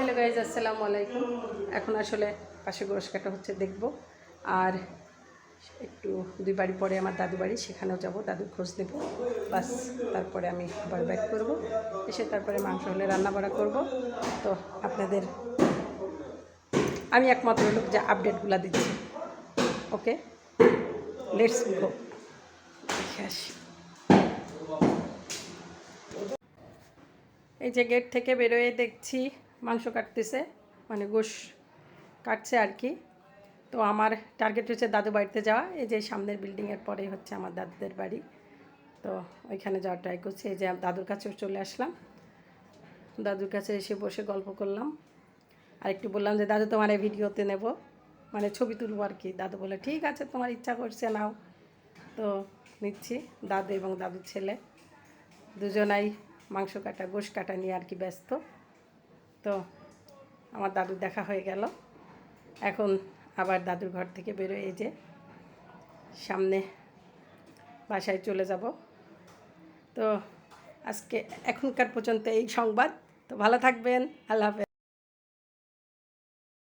Hello guys, আসসালামু আলাইকুম। এখন আসলে পাশে গোরস কাটা হচ্ছে দেখব। আর একটু দুই বাড়ি পরে আমার দাদু বাড়ি, সেখানেও যাব, দাদুর খোঁজ নেব। বাস, তারপরে আমি আবার ব্যাক করব। এসে তারপরে মাংস হলে রান্না বাড়া করব। তো আপনাদের, আমি একমাত্র লোক যে আপডেটগুলো দিচ্ছি। ওকে? লেটস গো এই যে গেট থেকে বেরোয় দেখছি। মাংস কাটতেছে মানে গোশ কাটছে আর কি। তো আমার টার্গেট হচ্ছে দাদু বাড়িতে যাওয়া। এই যে সামনের বিল্ডিংয়ের পরে হচ্ছে আমার দাদুদের বাড়ি। তো ওইখানে যাওয়ার ট্রাই করছি। এই যে দাদুর কাছেও চলে আসলাম। দাদুর কাছে এসে বসে গল্প করলাম। আর একটু বললাম যে, দাদু, তোমার এই ভিডিওতে নেব। মানে ছবি তুলবো আর কি। দাদু বলে ঠিক আছে, তোমার ইচ্ছা করছে, নাও। তো নিচ্ছি। দাদু এবং দাদুর ছেলে। দুজনাই মাংস কাটা, গোশ কাটা নিয়ে আর কি ব্যস্ত। তো আমার দাদুর দেখা হয়ে গেল। এখন আবার দাদুর ঘর থেকে বেরোয় এই যে সামনে বাসায় চলে যাব। তো আজকে এখনকার পর্যন্ত এই সংবাদ। তো ভালো থাকবেন। আল্লাহ হাফেজ।